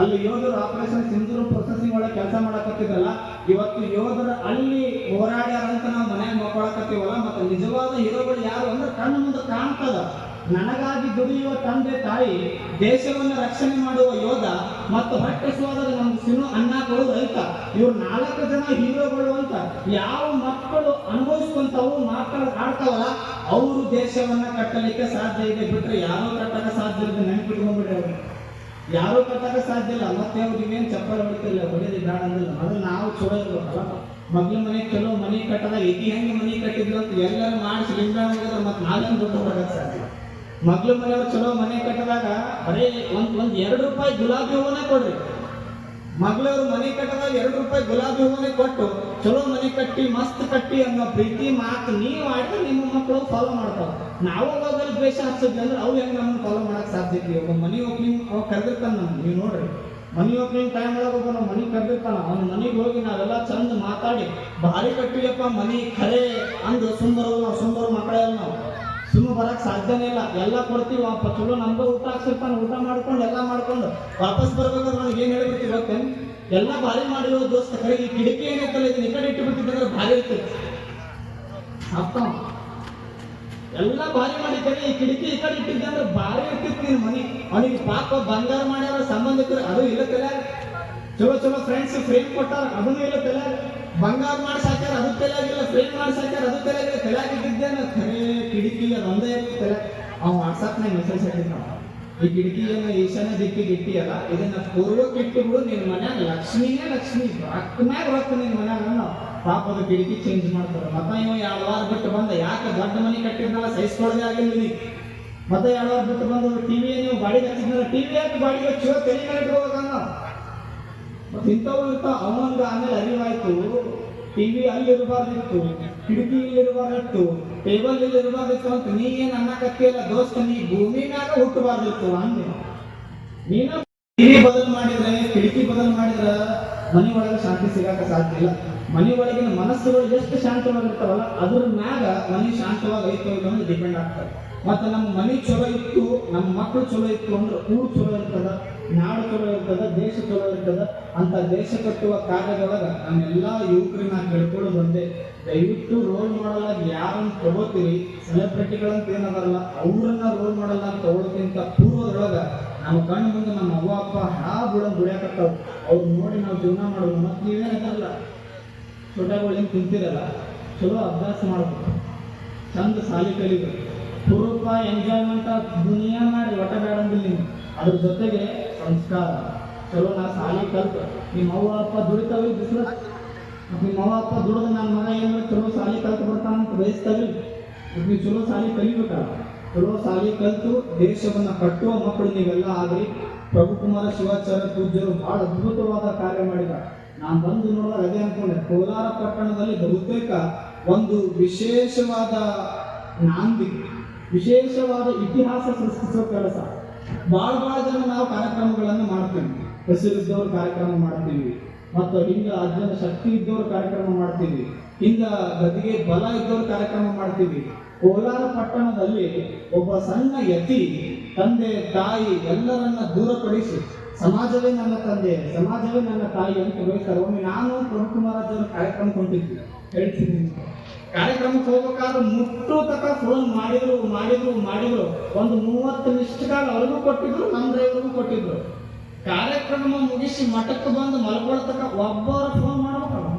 ಅಲ್ಲಿ ಯೋಧರ operation Sindoor processing ಒಳಗೆ ಕೆಲಸ ಮಾಡಕತ್ತಿದ್ರಲ್ಲ, ಇವತ್ತು ಯೋಧರ ಅಲ್ಲಿ ಹೋರಾಡ್ಯಾರಂತ ನಾವು ಮನ್ಯಾಗ ಮಕ್ಕಳಕತ್ತೀವಲ್ಲ ಮತ್ತೆ ನಿಜವಾದ ಹೀರೋಗಳು ಯಾರು ಅಂದ್ರೆ ಕಣ್ಣು ಮುಂದೆ ಕಾಣ್ತದ. ನನಗಾಗಿ ದುಡಿಯುವ ತಂದೆ ತಾಯಿ, ದೇಶವನ್ನ ರಕ್ಷಣೆ ಮಾಡುವ ಯೋಧ ಮತ್ತು ಹೊಟ್ಟೆ ಸೋದರ ನಮ್ಗೆ ಸಿನು ಅನ್ನ ಕೊಡೋದು ರೈತ. ಇವ್ರು ನಾಲ್ಕು ಜನ ಹೀರೋಗಳು ಅಂತ ಯಾವ ಮಕ್ಕಳು ಅನುಭವಿಸುವಂತವು ಮಾತ್ರ ಆಡ್ತಾವಲ್ಲ, ಅವರು ದೇಶವನ್ನ ಕಟ್ಟಲಿಕ್ಕೆ ಸಾಧ್ಯ ಇದೆ ಬಿಟ್ರೆ ಯಾರೋ ಕಟ್ಟಕ್ಕೆ ಸಾಧ್ಯ ಇದೆ ನೆನ್ಪಿಟ್ಕೊಂಡ್ಬಿಡ್ರಿ ಅವ್ರು. ಯಾರೂ ಕಟ್ಟಕ್ಕೆ ಸಾಧ್ಯ ಇಲ್ಲ. ಮತ್ತೆ ಅವ್ರಿಗೆ ಏನು ಚಪ್ಪಲ್ ಹೊಡಿತಿಲ್ಲ ಹೊಡೆದಿ ಬೇಡ ಅಂದಿಲ್ಲ. ಅದನ್ನ ನಾವು ಚಲೋ ಇರ್ಬೇಕಲ್ಲ. ಮಗ್ಳ ಮನೆ ಚಲೋ ಮನೆ ಕಟ್ಟದಾಗ ಇತಿ ಹೆಂಗೆ ಮನೆ ಕಟ್ಟಿದ್ರು ಅಂತ ಎಲ್ಲರೂ ಮಾಡಿಸಿ ಲಿಂಗಾಣ ಮತ್ತೆ ನಾವೇನು ದುಡ್ಡು ಸಾಧ್ಯ ಮಗ್ಳ ಮನೆಯವ್ರು ಚಲೋ ಮನೆ ಕಟ್ಟದಾಗ ಬರೀ ಒಂದ್ ಒಂದ್ ಎರಡು ರೂಪಾಯಿ ಗುಲಾಬಿ ಹೂವನ್ನ ಕೊಡ್ರಿ. ಮಗಳವ್ರು ಮನೆ ಕಟ್ಟದಾಗ ಎರಡು ರೂಪಾಯಿ ಗುಲಾಬಿ ಹೂವನ್ನೇ ಕೊಟ್ಟು ಚಲೋ ಮನೆ ಕಟ್ಟಿ, ಮಸ್ತ್ ಕಟ್ಟಿ ಅನ್ನೋ ಪ್ರೀತಿ ಮಾತು ನೀವು ಆಡಿದ್ರೆ ನಿಮ್ಮ ಮಕ್ಕಳು ಫಾಲೋ ಮಾಡ್ತಾವ ನಾವು ದ್ವೇಷ ಹಚ್ಚಿದ್ವಿ ಅಂದ್ರೆ ಅವು ಹೆಂಗ್ ನಮ್ಮನ್ನು ಫಾಲೋ ಮಾಡಕ್ ಸಾಧ್ಯ ಐತಿ ಒಬ್ಬ ಮನಿ ಓಪನಿಂಗ್ ಅವ ಕರೆದಿರ್ತಾನೆ ನೀವು ನೋಡ್ರಿ. ಮನಿ ಓಪನಿಂಗ್ ಟೈಮ್ ಒಳಗೆ ಒಬ್ಬ ಮನಿ ಕರೆದಿರ್ತಾನ, ಅವ್ನ ಮನೆಗೆ ಹೋಗಿ ನಾವೆಲ್ಲ ಚಂದ ಮಾತಾಡಿ, ಭಾರಿ ಕಟ್ಟಿಯಪ್ಪ ಮನಿ ಖರೆ ಅಂದು ಸುಂದರವು ನಾವು ಸುಂದರ ಮಕ್ಕಳೆಲ್ಲ ನಾವು. ಸುಮ್ಮನೆ ಬರಕ್ ಸಾಧ್ಯನೇ ಇಲ್ಲ. ಎಲ್ಲ ಕೊಡ್ತೀವಿ ಅಪ್ಪ ಚಲೋ ನಮ್ಗೆ ಊಟ ಹಾಕ್ಸಿರ್ತಾನೆ, ಊಟ ಮಾಡ್ಕೊಂಡು, ಎಲ್ಲ ಮಾಡ್ಕೊಂಡು ವಾಪಸ್ ಬರ್ಬೇಕಾದ್ರೆ ನನಗೆ ಏನ್ ಹೇಳ್ಬಿಡ್ತೀವಿ ಗೊತ್ತೇನು? ಎಲ್ಲ ಭಾರಿ ಮಾಡಿರೋ ದೋಸ್ತ, ಕರೆಗೆ ಕಿಟಕಿ ಏನೈತಲ್ಲ ಇದನ್ನ ಕಡೆ ಇಟ್ಟು ಭಾರಿ ಇರ್ತೈತಿ ಅಪ್ಪ ಎಲ್ಲ ಬಾರಿ ಮಾಡಿದ್ದೇನೆ ಈ ಕಿಟಕಿ ಈ ಕಡೆ ಇಟ್ಟಿದ್ದೆ ಅಂದ್ರೆ ಬಾರಿ ಇರ್ತಿತ್ತು ನಿನ್ ಮನಿ. ಅವನಿಗೆ ಪಾಪ ಬಂಗಾರ ಮಾಡ್ಯಾರ ಸಂಬಂಧಿಕರು, ಅದು ಇಲ್ಲ ತಲೆ ಚಲೋ ಚಲೋ ಫ್ರೆಂಡ್ಸ್ ಫ್ರೇಮ್ ಕೊಟ್ಟಾರ ಅದನ್ನು ಇಲ್ಲ ತಲೆ ಬಂಗಾರ ಮಾಡ್ಸಾಕ್ಯಾರ ಅದು ತಲೆಯಾಗಿಲ್ಲ ಫ್ರೇಮ್ ಮಾಡ್ಸಾಕ್ಯಾರ ಅದು ತಲೆಯಾಗಿಲ್ಲ ತಲೆಯಾಗ ಅಂದ್ರೆ ಖರೇ ಕಿಟಕಿ ಅದು ಒಂದೇ ಇರ್ತಲ್ಲ ತಲೆ ಅವ್ ವಾಟ್ಸಪ್ನಾಗ ಮೆಸೇಜ್ ಹಾಕಿದ್ದ ಈ ಕಿಟಕಿಯನ್ನು ಈಶಾನ್ಯ ದಿಕ್ಕಿಗೆ ಇಟ್ಟಿಯಲ್ಲ, ಇದನ್ನ ಪೂರ್ವಕ್ಕೆ ಇಟ್ಟುಬಿಡು ನಿನ್ನ ನಿನ್ ಮನ್ಯಾಗ ಲಕ್ಷ್ಮಿನೇ ಲಕ್ಷ್ಮಿ ರೊಕ್ಕ ಬರ್ತ ರೊಕ್ಕ ನಿನ್ ಮನ್ಯಾಗ ಪಾಪದ ಕಿಟಕಿ ಚೇಂಜ್ ಮಾಡ್ತಾರೆ. ಮತ್ತ ಇವ ಎರಡು ಬಿಟ್ಟು ಬಂದ, ಯಾಕೆ ದೊಡ್ಡ ಮನೆ ಕಟ್ಟಿದ್ನಲ್ಲ, ಸಹಿಸ್ಕೊಳ್ಳದೆ ಆಗಿಲ್ಲ ನೀ ಮತ್ತೆ ಎರಡು ಬಿಟ್ಟು ಬಂದು ಟಿವಿ ನೀವು ಬಾಡಿಗೆ ಹಚ್ಚಿದ್ನಲ್ಲ ಟಿವಿ ಯಾಕೆ ಬಾಡಿ ಹಚ್ಚುವ ತೆರಿ ಮೇಲೆ ಇಟ್ಕೋಬೇಕನ್ನ ಮತ್ತೆ ಇಂಥವು ಇರ್ತಾವ ಅವನಿಗೆ ಆಮೇಲೆ ಅರಿವಾಯ್ತು. ಟಿವಿ ಅಲ್ಲಿ ಇರಬಾರ್ದಿತ್ತು ಕಿಟಕಿ ಇಲ್ಲಿ ಇರಬಾರ್ದಿತ್ತು ಟೇಬಲ್ ಇಲ್ಲಿ ಇರಬಾರ್ದಿತ್ತು ಅಂತ ನೀ ಏನ್ ಅನ್ನಕತ್ತಿಯಲ್ಲ ದೋಸ್ತ, ನೀ ಭೂಮಿ ಮ್ಯಾಗ ಹುಟ್ಟಬಾರ್ದಿತ್ತು ಅಂದೆ. ನೀನು ಟಿವಿ ಬದಲು ಮಾಡಿದ್ರೆ ಕಿಟಕಿ ಬದಲ್ ಮಾಡಿದ್ರ ಮನಿ ಒಳಗೆ ಶಾಂತಿ ಸಿಗಾಕ ಸಾಧ್ಯ ಇಲ್ಲ. ಮನಿ ಒಳಗಿನ ಮನಸ್ಸುಗಳು ಎಷ್ಟು ಶಾಂತವಾಗಿರ್ತಾವಲ್ಲ, ಅದ್ರ ಮ್ಯಾಗ ಮನಿ ಶಾಂತವಾಗಿ ಐತೋ ಅಂದ್ರೆ ಡಿಪೆಂಡ್ ಆಗ್ತದೆ ಮತ್ತೆ ನಮ್ಮ ಮನೆ ಚಲೋ ಇತ್ತು, ನಮ್ಮ ಮಕ್ಕಳು ಚಲೋ ಇತ್ತು ಅಂದ್ರೆ ಊರು ಚಲೋ ಇರ್ತದ, ನಾಡು ಚಲೋ ಇರ್ತದ, ದೇಶ ಚಲೋ ಇರ್ತದ, ಅಂತ ದೇಶ ಕಟ್ಟುವ ಕಾರ್ಯದೊಳಗ ಯುವಕರು ಯುವಕರನ್ನ ಕೇಳ್ಕೊಳ್ಳೋದು ಒಂದೇ ದಯವಿಟ್ಟು ರೋಲ್ ಮಾಡಲ್ ಯಾರನ್ನು ತಗೋತೀರಿ ಸೆಲೆಬ್ರಿಟಿಗಳಂತ ಏನದಲ್ಲ ಅವ್ರನ್ನ ರೋಲ್ ಮಾಡಲ್ ಆಗಿ ತಗೊಳ್ಳೋಕ್ಕಿಂತ ಪೂರ್ವದೊಳಗ ನಮ್ಮ ಕಣ್ಣು ಮುಂದೆ ನಮ್ಮ ಅವ್ವ, ಅಪ್ಪ ಹಾ ಬುಡ ದುಡಿಯಾಕತ್ತಾವ ಅವ್ರು ನೋಡಿ ನಾವು ಜೀವನ ಮಾಡೋದು ಮತ್ತೆ ಚೊಟಗಳು ಏನು ತಿಂತಿರಲ್ಲ, ಚಲೋ ಅಭ್ಯಾಸ ಮಾಡಬೇಕು. ಚಂದ ಸಾಲಿ ಕಲಿಬೇಕು. ಪೂರ್ವಕ ಎಂಜಾಯ್ಮೆಂಟ್ ದುನಿಯಾ ಮಾಡಿ ಒಟ್ಟ ಬೇಡಂದಿಲ್ಲ ನೀವು ಅದ್ರ ಜೊತೆಗೆ ಸಂಸ್ಕಾರ. ಚಲೋ ನಾ ಸಾಲಿ ಕಲ್ತು ನಿಮ್ಮ ಅವ್ವ ಅಪ್ಪ ದುಡಿತಾವೆ ಬಿಸಿಲು. ನಿಮ್ಮ ಅವ್ವ ಅಪ್ಪ ದುಡಿದು ನನ್ನ ಮಗ ಏನು ಚಲೋ ಸಾಲಿ ಕಲ್ತು ಬರ್ತಾನಂತ ಬಯಸ್ತಾವೆ. ನೀವು ಚಲೋ ಸಾಲಿ ಕಲಿಬೇಕಲ್ಲ ಚಲೋ ಸಾಲಿ ಕಲ್ತು ದೇಶವನ್ನು ಕಟ್ಟುವ ಮಕ್ಕಳು ನೀವೆಲ್ಲ ಆಗ್ರಿ. ಪ್ರಭುಕುಮಾರ ಶಿವಾಚಾರ್ಯ ಪೂಜ್ಯರು ಬಹಳ ಅದ್ಭುತವಾದ ಕಾರ್ಯ ಮಾಡಿದ. ನಾನು ಬಂದು ನೋಡಿದಾಗ ಅದೇ ಅನ್ಕೊಂಡೆ. ಕೋಲಾರ ಪಟ್ಟಣದಲ್ಲಿ ಬಹುತೇಕ ಒಂದು ವಿಶೇಷವಾದ ನಾಂದಿ. ವಿಶೇಷವಾದ ಇತಿಹಾಸ ಸೃಷ್ಟಿಸುವ ಕೆಲಸ. ಭಾಳ ಭಾಳ ಜನ ನಾವು ಕಾರ್ಯಕ್ರಮಗಳನ್ನು ಮಾಡ್ತೀವಿ. ಹೆಸರಿದ್ದವ್ರ ಕಾರ್ಯಕ್ರಮ ಮಾಡ್ತೀವಿ. ಮತ್ತು ಹಿಂಗ ಅಜ್ಜನ ಶಕ್ತಿ ಇದ್ದವ್ರ ಕಾರ್ಯಕ್ರಮ ಮಾಡ್ತೀವಿ. ಹಿಂಗ ಗದಿಗೆ ಬಲ ಇದ್ದವ್ರ ಕಾರ್ಯಕ್ರಮ ಮಾಡ್ತೀವಿ. ಕೋಲಾರ ಪಟ್ಟಣದಲ್ಲಿ ಒಬ್ಬ ಸಣ್ಣ ಯತಿ, ತಂದೆ, ತಾಯಿ ಎಲ್ಲರನ್ನ ದೂರಪಡಿಸಿ, ಸಮಾಜವೇ ನನ್ನ ತಂದೆ, ಸಮಾಜವೇ ನನ್ನ ತಾಯಿ ಅಂತ ಹೇಳ್ತಾರೆ. ಒಮ್ಮೆ ನಾನು ಪ್ರಭುಕುಮಾರಾಜರ ಕಾರ್ಯಕ್ರಮ ಕೊಟ್ಟಿದ್ದೆ ಹೇಳ್ತೀನಿ ಕಾರ್ಯಕ್ರಮಕ್ಕೆ ಹೋಗ್ಬೇಕಾದ್ರೆ ಮುಟ್ಟು ತಕ ಫೋನ್ ಮಾಡಿದ್ರು ಮಾಡಿದ್ರು ಮಾಡಿದ್ರು. ಒಂದು ಮೂವತ್ತು ಮಿಸ್ಟ್ ಕಾಲ್ ಅವ್ರಿಗೂ ಕೊಟ್ಟಿದ್ರು ನಮ್ಮ ಡ್ರೈವರ್ಗೂ ಕೊಟ್ಟಿದ್ರು. ಕಾರ್ಯಕ್ರಮ ಮುಗಿಸಿ ಮಠಕ್ಕೆ ಬಂದು ಮಲ್ಕೊಳ್ತಕ್ಕ ಒಬ್ಬರ ಫೋನ್ ಮಾಡ್ಬೇಕಲ್ಲ.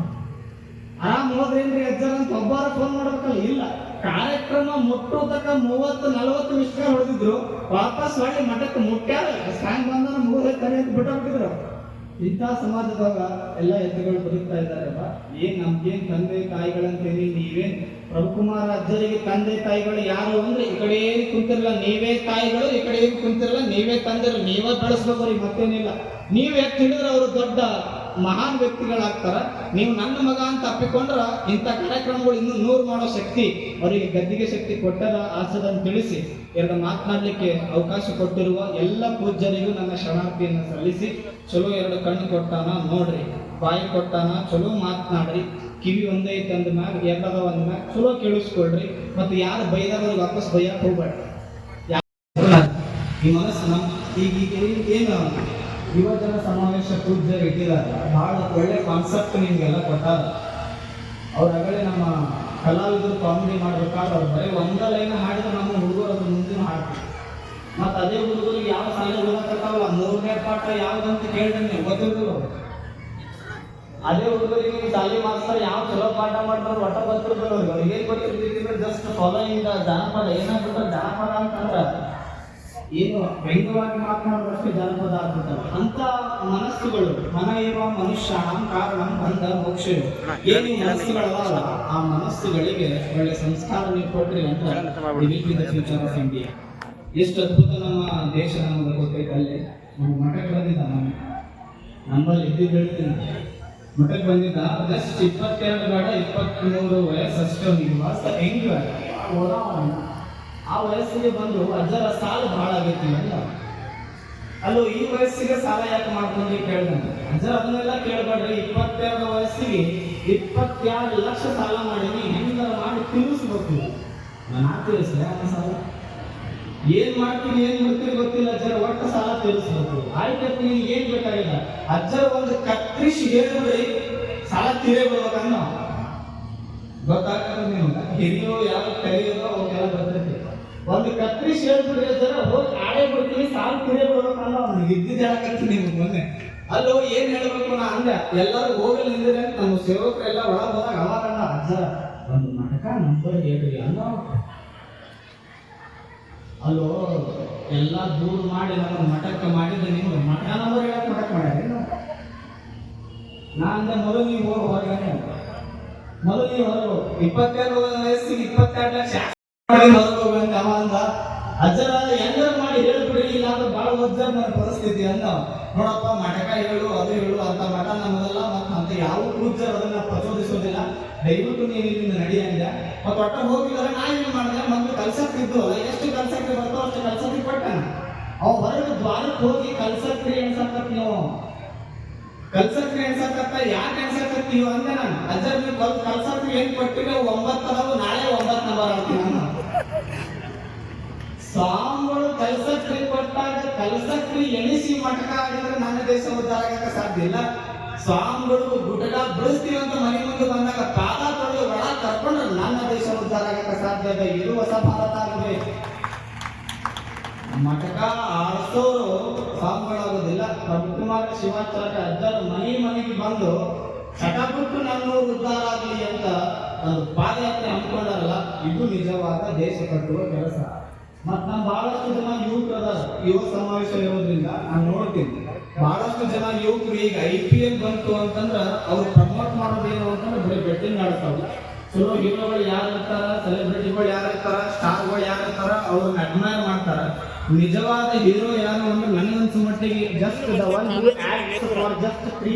ಆರಾಮ್ ಹೋದ್ರೇನ್ರಿ ಅಜ್ಜರ್ ಅಂತ ಒಬ್ಬರ ಫೋನ್ ಮಾಡ್ಬೇಕಲ್ಲ? ಇಲ್ಲ. ಕಾರ್ಯಕ್ರಮ ಮುಟ್ಟು ತಕ ಮೂವತ್ತು, ನಲವತ್ತು ಮಿಸ್ಟ್ ಕಾಲ್ ಹೊಡೆದಿದ್ರು. ವಾಪಸ್ ಹೊಳ್ಳಿ ಮಠಕ್ಕೆ ಮುಟ್ಟ್ಯಾರ ಸಾಯಂ ಬಂದ್ರೆ ಮೂರೇ ತಲೆ ಬಿಟ್ಟೋಗ್ಬಿಟ್ಟಿದ್ರು. ಇಂಥ ಸಮಾಜದಾಗ ಎಲ್ಲ ಎತ್ತುಗಳು ಬದುಕ್ತಾ ಇದ್ದಾರಲ್ಲ ಏನ್ ನಮ್ಗೇನ್ ತಂದೆ ತಾಯಿಗಳಂತೇಳಿ ನೀವೇನ್ ಪ್ರಭುಕುಮಾರ ಅಜ್ಜರಿಗೆ ತಂದೆ ತಾಯಿಗಳು ಯಾರು ಅಂದ್ರೆ ಈ ಕಡೆ ಏನು ಕುಂತಿರಲ್ಲ, ನೀವೇ ತಾಯಿಗಳು, ಈ ಕಡೆ ಕುಂತಿರಲ್ಲ, ನೀವೇ ತಂದಿರಲ್ಲ ನೀವೇ ಬೆಳೆಸ್ಬೇಕು ಅವ್ರಿಗೆ ಮತ್ತೇನಿಲ್ಲ. ನೀವ್ ಯಾಕೆ ಹಿಡಿದ್ರೆ ಅವರು ದೊಡ್ಡ ಮಹಾನ್ ವ್ಯಕ್ತಿಗಳಾಗ್ತಾರ ನೀವು ನನ್ನ ಮಗ ಅಂತ ಅಪ್ಪಿಕೊಂಡ್ರ ಇಂಥ ಕಾರ್ಯಕ್ರಮಗಳು ಇನ್ನೂ ನೂರು ಮಾಡೋ ಶಕ್ತಿ ಅವರಿಗೆ ಗದ್ದಿಗೆ ಶಕ್ತಿ ಕೊಟ್ಟದ ಆಸದನ್ನು ತಿಳಿಸಿ, ಎರಡು ಮಾತನಾಡಲಿಕ್ಕೆ ಅವಕಾಶ ಕೊಟ್ಟಿರುವ ಎಲ್ಲ ಪೂಜ್ಯರಿಗೂ ನನ್ನ ಶರಣಾರ್ಥಿಯನ್ನು ಸಲ್ಲಿಸಿ, ಚಲೋ ಎರಡು ಕಣ್ಣು ಕೊಟ್ಟಾನ ನೋಡ್ರಿ, ಬಾಯಿ ಕೊಟ್ಟಾನ ಚಲೋ ಮಾತನಾಡ್ರಿ ಕಿವಿ ಒಂದೇ ಐತೆ ಅಂದ ಮ್ಯಾಗ, ಎಲ್ಲದ ಒಂದ್ ಮ್ಯಾಗ ಚಲೋ ಕೇಳಿಸ್ಕೊಳ್ರಿ, ಮತ್ತೆ ಯಾರು ಬೈದಾರ ವಾಪಸ್ ಬೈಯಕ್ಕೆ ಹೋಗ್ಬೇಡ್ರಿ. ಯಾರು ಈ ಮನಸ್ಸು ನಮ್ಮ ಈಗ ಈಗ ಏನ್- ಏನು ಯುವಜನ ಸಮಾವೇಶ ಪೂಜ್ಯರು ಇಟ್ಟಿದಾಗ ಬಹಳ ಒಳ್ಳೆ ಕಾನ್ಸೆಪ್ಟ್ ನಿಮಗೆಲ್ಲ ಕೊಟ್ಟಾರ ಅವ್ರ ಅಗಳೇ ನಮ್ಮ ಕಲಾವಿದರು ಕಾಮಿಡಿ ಮಾಡ್ಬೇಕಾದ್ರೆ ಅವ್ರು ಬರೀ ಒಂದ ಲೈನ್ ಹಾಡಿದ್ರೆ ನಮ್ಮ ಹುಡುಗರು ಅದ್ರ ಮುಂದಿನ ಹಾಡ್ತಾರೆ. ಮತ್ತು ಅದೇ ಹುಡುಗರಿಗೆ ಯಾವ ಸಾಲೆ ಓದಕತ್ತಾವಲ್ಲ ಮೂರನೇ ಪಾಠ ಯಾವ್ದಂತ ಕೇಳಿದ್ರೆ ನೀವು ಗೊತ್ತಿದ್ರು. ಅದೇ ಹುಡುಗರಿಗೆ ನೀವು ಶಾಲೆ ಮಾಸ್ತರ್ ಯಾವ ಚಲೋ ಪಾಠ ಮಾಡ್ತಾರೆ ಒಟ್ಟ ಗೊತ್ತಿರ್ತಾರೆ ಅವ್ರಿಗೆ. ಅವ್ರಿಗೆ ಏನು ಗೊತ್ತಿರ್ತಿದ್ರೆ ಜಸ್ಟ್ ಫಾಲೋಯಿಂಗ್ ಜಾನಪದ. ಏನಾಗ್ಬಿಟ್ರೆ ಜಾನಪದ ಅಂತಂದ್ರೆ ಏನು ವ್ಯಂಗ್ಯವಾಗಿ ಮಾತನಾಡುವಷ್ಟು ಜಾನಪದ ಆಗ್ಬಿಡ್ತಾರೆ ಅಂತ ಮನಸ್ಸುಗಳು ಮನ ಇರುವ ಮನುಷ್ಯ ಕಾರಣ ಬಂದ ಮೋಕ್ಷ ಏನು ಮನಸ್ಸುಗಳಲ್ಲ ಆ ಮನಸ್ಸುಗಳಿಗೆ ಒಳ್ಳೆ ಸಂಸ್ಕಾರ ನೀವು ಕೊಟ್ರಿ ಅಂತ ಫ್ಯೂಚರ್ ಆಫ್ ಇಂಡಿಯಾ ಎಷ್ಟು ಅದ್ಭುತ ನಮ್ಮ ದೇಶ ನಮಗೆ ಗೊತ್ತೈತೆ ಅಲ್ಲಿ. ನಮ್ಮ ಮಠಕ್ಕೆ ಬಂದಿದ್ದ ನಾನು. ನಮ್ಮಲ್ಲಿ ಇದ್ದಿದ್ದು ಹೇಳ್ತೀನಿ. ಮಠಕ್ಕೆ ಬಂದಿದ್ದ ಜಸ್ಟ್ ಇಪ್ಪತ್ತೆರಡು ಬೇಡ ಇಪ್ಪತ್ತ್ಮೂರು ವಯಸ್ಸಷ್ಟು ನಿವಾಸ ಹೆಂಗ್ ಹೆಂಗ? ಆ ವಯಸ್ಸಿಗೆ ಬಂದು ಅಜ್ಜರ ಸಾಲ ಬಹಳ ಆಗೈತಿ ಅಲ್ಲ ಅಲ್ಲೋ, ಈ ವಯಸ್ಸಿಗೆ ಸಾಲ ಯಾಕೆ ಮಾಡ್ಕೊಂಡ್ರಿ ಕೇಳ್ದಂತೆ ಅಜ್ಜರ ಅದನ್ನೆಲ್ಲ ಕೇಳ್ಬೇಡ್ರಿ, ಇಪ್ಪತ್ತೆರಡು ವಯಸ್ಸಿಗೆ ಇಪ್ಪತ್ತೆರಡು ಲಕ್ಷ ಸಾಲ ಮಾಡೀನಿ ಹೆಂಗಾರ ಮಾಡಿ ತಿಳಿಸ್ಬೇಕು ನಾನು ತಿಳಿಸ್ದೆ ಆ ಸಾಲ ಏನ್ ಮಾಡ್ತೀನಿ, ಏನ್ ಮಾಡ್ತೀರಿ ಗೊತ್ತಿಲ್ಲ, ಅಜ್ಜರ ಒಟ್ಟು ಸಾಲ ತೀರಿಸ್ಬೇಕು ಆಯ್ತು ನಿಮ್ಗೆ ಏನ್ ಬೇಕಾಗಿಲ್ಲ. ಅಜ್ಜರ ಒಂದು ಕತ್ರಿಸಿ ಹೇಳ್ಬಿಡ್ರಿ, ಸಾಲ ತೀರೇ ಬರ್ಬೇಕನ್ನ ಗೊತ್ತಾಗ್ತದೆ ನೀವು ಹಿರಿಯೋ ಯಾವ ಕಲಿಯೋದೋ ಅವ್ರಿಗೆಲ್ಲ ಒಂದು ಕತ್ರಿ ಹೇಳ್ಬಿಡ್ರಿ ಅಜ್ಜರ ಹೋಗಿ ಆಡೇ ಬಿಡ್ತೀನಿ ಸಾಲು ತೀರೇ ಅಂತ ಅವ್ನಿಗೆ ಇದ್ದಿದ್ದು ಹೇಳಕತ್ತೀನಿ ನಿಮ್ಗೆ ಮೊನ್ನೆ ಅಲ್ಲೋ, ಏನ್ ಹೇಳ್ಬೇಕು ನಾ ಅಂದೆ, ಎಲ್ಲರೂ ಹೋಗಲ್ ನಿಂದ್ರೆ ನಮ್ಮ ಸೇವಕರೆಲ್ಲ ಒಳಗೆ ಹೋದಾಗ ಅವಾಗ ಅಂದ ಅಜ್ಜರ ಒಂದು ನಾಟಕ ನಂಬರ್ ಹೇಳ್ರಿ ಅನ್ನೋ ಅಲ್ಲೋ, ಎಲ್ಲ ದೂರ ಮಾಡಿ ನಾನು ಮಠಕ್ಕೆ ಮಾಡಿದ ನೀವು ಮಠ ನಂಬರ್ ಹೇಳಕ್ ಮಠಕ್ಕೆ ಮಾಡ್ಯಾರ ನಾ ಅಂದೆ ಮೊದಲು ನೀವು ಹೋಗಿ ಹೊರಗಡೆ ಅಂತ. ಮೊದಲು ನೀವು ಹೊರಗೆ ಹೋಗು. ಇಪ್ಪತ್ತೆರಡು ವಯಸ್ಸಿಗೆ ಇಪ್ಪತ್ತೆರಡು ಲಕ್ಷ ಹೊರಗೆ ಹೋಗು ಅವ ಅಂದ? ಅಜ್ಜರ ಹೆಂಗಾರ ಮಾಡಿ ಹೇಳ್ಬಿಡಿ ಇಲ್ಲ ಅಂದ್ರೆ ಭಾಳ ಒಜ್ಜರ್ ನನ್ನ ಪರಿಸ್ಥಿತಿ ಅಂದ. ನೋಡಪ್ಪ ಮಠಕ ಹೇಳು ಅದು ಹೇಳು ಅಂತ ಮಠ ನಮ್ಮದಲ್ಲ, ಮತ್ತು ಅಂತ ಯಾವ ಪೂಜರ್ ಅದನ್ನ ಪ್ರಚೋದಿಸೋದಿಲ್ಲ. ದಯವಿಟ್ಟು ನೀನು ಇಲ್ಲಿಂದ ನಡಿ ಅಂದೆ ಮತ್ತು ಒಟ್ಟ ಹೋಗಿದ್ರೆ ನಾ ಏನು ಮಾಡಿದೆ? ಮೊದಲು ಕಲ್ಸಕ್ಕೆ ಇದ್ದವಲ್ಲ ಎಷ್ಟು ಕಲ್ಸಕ್ಕೆ ಬರ್ತೋ ಅಷ್ಟು ಕಲ್ಸಕ್ಕೆ ಕೊಟ್ಟಣ ಅವ ಹೊರಗೆ ದ್ವಾರಕ್ಕೆ ಹೋಗಿ ಕಲ್ಸಕ್ರಿ ಅನ್ಸಕ್ಕತ್ ನೀವು. ಕಲ್ಸಕ್ರಿ ಅನ್ಸಕ್ಕತ್ತ ಯಾಕೆ ಅನ್ಸಕತ್ತೀವಿ ಅಂದ ನಾನು. ಅಜ್ಜರ್ ನೀವು ಕಲ್ ಕಲ್ಸಕ್ರಿ ಏನ್ ಕೊಟ್ಟಿವಿ ಅವು ಒಂಬತ್ತು ಅದಾವು ನಾಳೆ ಒಂಬತ್ತು ನಂಬರ್ ಆಗ್ತೀನಿ ನಾನು ಸ್ವಾಮಿಗಳು ಕಲ್ಸಕ್ರಿ ಕೊಟ್ಟಾಗ ಕಲ್ಸಕ್ರಿ ಎಣಿಸಿ ಮಟಕ ಆಗಿದ್ರೆ ನನ್ನ ದೇಶ ಉದ್ಧಾರ ಆಗಕ್ಕೆ ಸಾಧ್ಯ ಇಲ್ಲ. ಸ್ವಾಮಿಗಳು ಬಿಡಿಸ್ತೀವಿ ಅಂತ ಮನೆ ಮುಂದೆ ಬಂದಾಗ ಪಾದ ತೊಳೆದು ಒಳ ಕರ್ಕೊಂಡು ನನ್ನ ದೇಶ ಉದ್ಧಾರ ಆಗಕ್ಕೆ ಸಾಧ್ಯ ಇದೆ. ಇದು ಹೊಸ ಭಾರತ ಆಗಿದೆ. ಮಟಕ ಆಡ್ಸೋರು ಸ್ವಾಮಿಗಳಾಗೋದಿಲ್ಲ ಪ್ರಭುಕುಮಾರ ಶಿವಾಚಾರ್ಯ ಅಜ್ಜರು ಮನೆ ಮನೆಗೆ ಬಂದು ಚಟಬಿಟ್ಟು ನನ್ನೂರು ಉದ್ಧಾರ ಆಗಲಿ ಅಂತ ಒಂದು ಪಾದಯಾತ್ರೆ ಹಮ್ಮಿಕೊಂಡಾರಲ್ಲ, ಇದು ನಿಜವಾದ ದೇಶ ಕಟ್ಟುವ ಕೆಲಸ. ಮತ್ ನಾನು ಬಹಳಷ್ಟು ಜನ ಯುವಕರು ಅದಾರ. ಯುವ ಸಮಾವೇಶ ಇರೋದ್ರಿಂದ ನಾನು ನೋಡ್ತೀನಿ. ಬಹಳಷ್ಟು ಜನ ಯುವಕರು ಈಗ ಐ ಪಿ ಎಲ್ ಬಂತು ಅಂತಂದ್ರ ಅವ್ರು ಪ್ರಮೋಟ್ ಮಾಡೋದೇನು ಅಂತಂದ್ರೆ ಬರೀ ಬೆಟ್ಟಿಂಗ್ ಆಡ್ತಾವ ಚಲೋ ಹೀರೋಗಳು ಯಾರು ಇರ್ತಾರ ಸೆಲೆಬ್ರಿಟಿಗಳು ಯಾರು ಇರ್ತಾರ ಸ್ಟಾರ್ಗಳು ಯಾರು ಇರ್ತಾರ, ಅವ್ರನ್ನ ಅಡ್ಮೈರ್ ಮಾಡ್ತಾರ. ನಿಜವಾದ ಹೀರೋ ಯಾರು ಅಂದ್ರೆ ನನಗನ್ಸು ಮಟ್ಟಿಗೆ ಜಸ್ಟ್ ಜಸ್ಟ್ ತ್ರೀ